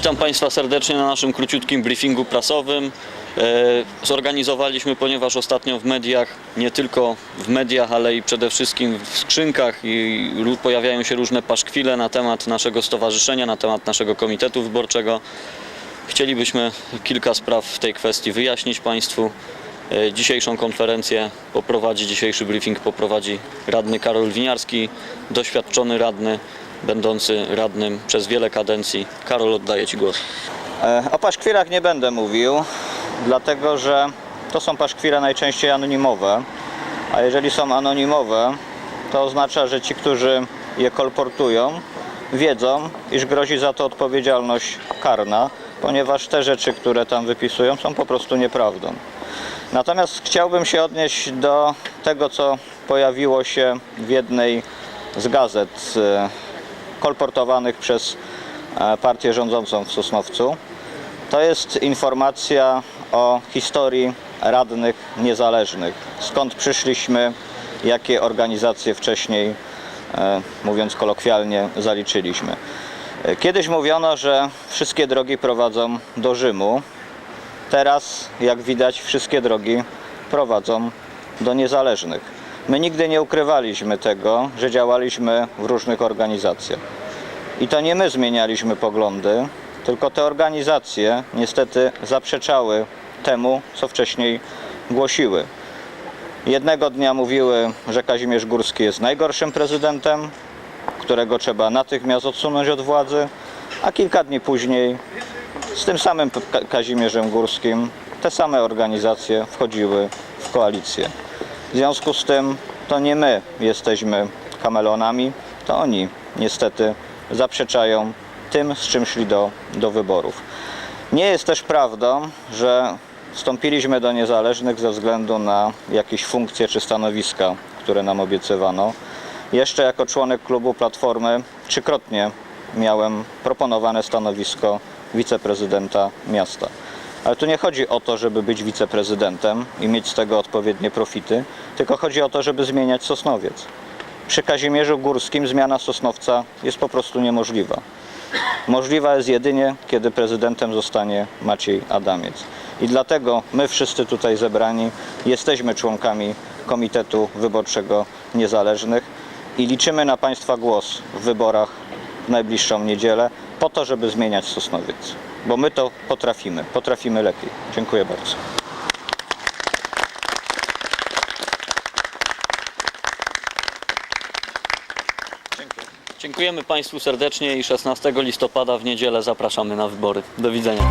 Witam Państwa serdecznie na naszym króciutkim briefingu prasowym. E, Zorganizowaliśmy, ponieważ ostatnio w mediach, nie tylko w mediach, ale i przede wszystkim w skrzynkach i pojawiają się różne paszkwile na temat naszego stowarzyszenia, na temat naszego komitetu wyborczego. Chcielibyśmy kilka spraw w tej kwestii wyjaśnić Państwu. E, Dzisiejszą konferencję poprowadzi, dzisiejszy briefing poprowadzi radny Karol Winiarski, doświadczony radny, będący radnym przez wiele kadencji. Karol, oddaję Ci głos. E, O paszkwilach nie będę mówił, dlatego że to są paszkwile najczęściej anonimowe, a jeżeli są anonimowe, to oznacza, że ci, którzy je kolportują, wiedzą, iż grozi za to odpowiedzialność karna, ponieważ te rzeczy, które tam wypisują, są po prostu nieprawdą. Natomiast chciałbym się odnieść do tego, co pojawiło się w jednej z gazet e, kolportowanych przez e, partię rządzącą w Sosnowcu. To jest informacja o historii radnych niezależnych. Skąd przyszliśmy, jakie organizacje wcześniej, e, mówiąc kolokwialnie, zaliczyliśmy. E, Kiedyś mówiono, że wszystkie drogi prowadzą do Rzymu. Teraz, jak widać, wszystkie drogi prowadzą do niezależnych. My nigdy nie ukrywaliśmy tego, że działaliśmy w różnych organizacjach. I to nie my zmienialiśmy poglądy, tylko te organizacje niestety zaprzeczały temu, co wcześniej głosiły. Jednego dnia mówiły, że Kazimierz Górski jest najgorszym prezydentem, którego trzeba natychmiast odsunąć od władzy, a kilka dni później z tym samym Ka- Kazimierzem Górskim te same organizacje wchodziły w koalicję. W związku z tym to nie my jesteśmy kamelonami, to oni niestety zaprzeczają tym, z czym szli do, do wyborów. Nie jest też prawdą, że wstąpiliśmy do niezależnych ze względu na jakieś funkcje czy stanowiska, które nam obiecywano. Jeszcze jako członek klubu Platformy trzykrotnie miałem proponowane stanowisko wiceprezydenta miasta. Ale tu nie chodzi o to, żeby być wiceprezydentem i mieć z tego odpowiednie profity, tylko chodzi o to, żeby zmieniać Sosnowiec. Przy Kazimierzu Górskim zmiana Sosnowca jest po prostu niemożliwa. Możliwa jest jedynie, kiedy prezydentem zostanie Maciej Adamiec. I dlatego my wszyscy tutaj zebrani jesteśmy członkami Komitetu Wyborczego Niezależnych i liczymy na Państwa głos w wyborach w najbliższą niedzielę po to, żeby zmieniać Sosnowiec. Bo my to potrafimy, potrafimy lepiej. Dziękuję bardzo. Dziękujemy Państwu serdecznie i 16 listopada w niedzielę zapraszamy na wybory. Do widzenia.